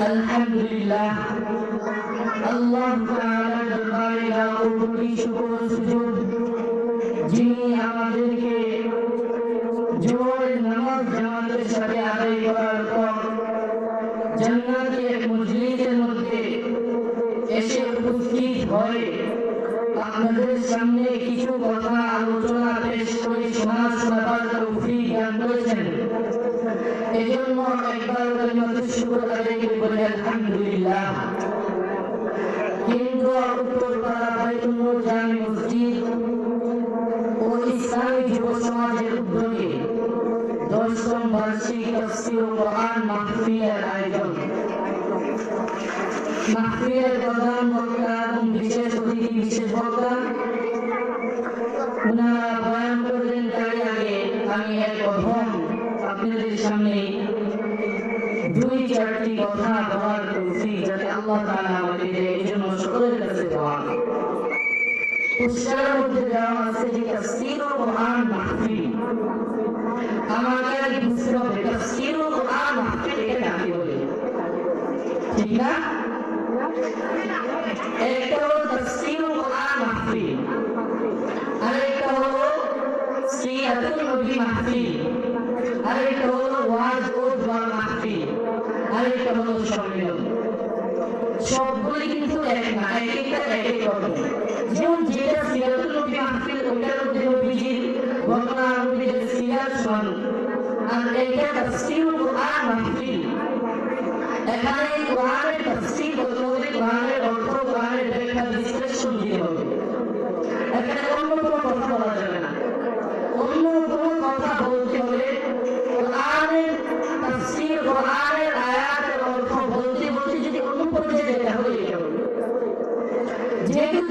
আলহামদুলিল্লাহ আল্লাহ মধ্যে এসে উপস্থিত হয়ে। আপনাদের সামনে কিছু কথা আলোচনা পেশ করে সমাজ শোনাবার দশম বার্ষিক তফসির কোরআন আয়োজন। মাহফিলের প্রধান বিশেষ অতিথি বিশেষ করলেন তারই আগে আমি এক প্রথম আপনাদের সামনে দুই চারটি কথা বলার তৌফিক যাতে আল্লাহ তাআলা আমাদের এই জন্য সকলের কাছে দোয়া পুস্তকের মধ্যে হলো ওয়াজ ও দোয়া মাহফিল আরেকটা হলো সম্মেলন সবগুলি কিন্তু যেমন যেটা সিরাতুল নবী মাহফিল, ওইটার মধ্যে নবীজির ঘটনা নবীজির সিরাত শোনানো আর এইটা তাফসীরুল কোরআন মাহফিল। এখানে কোরআনের তাফসীর হলে কোরআনের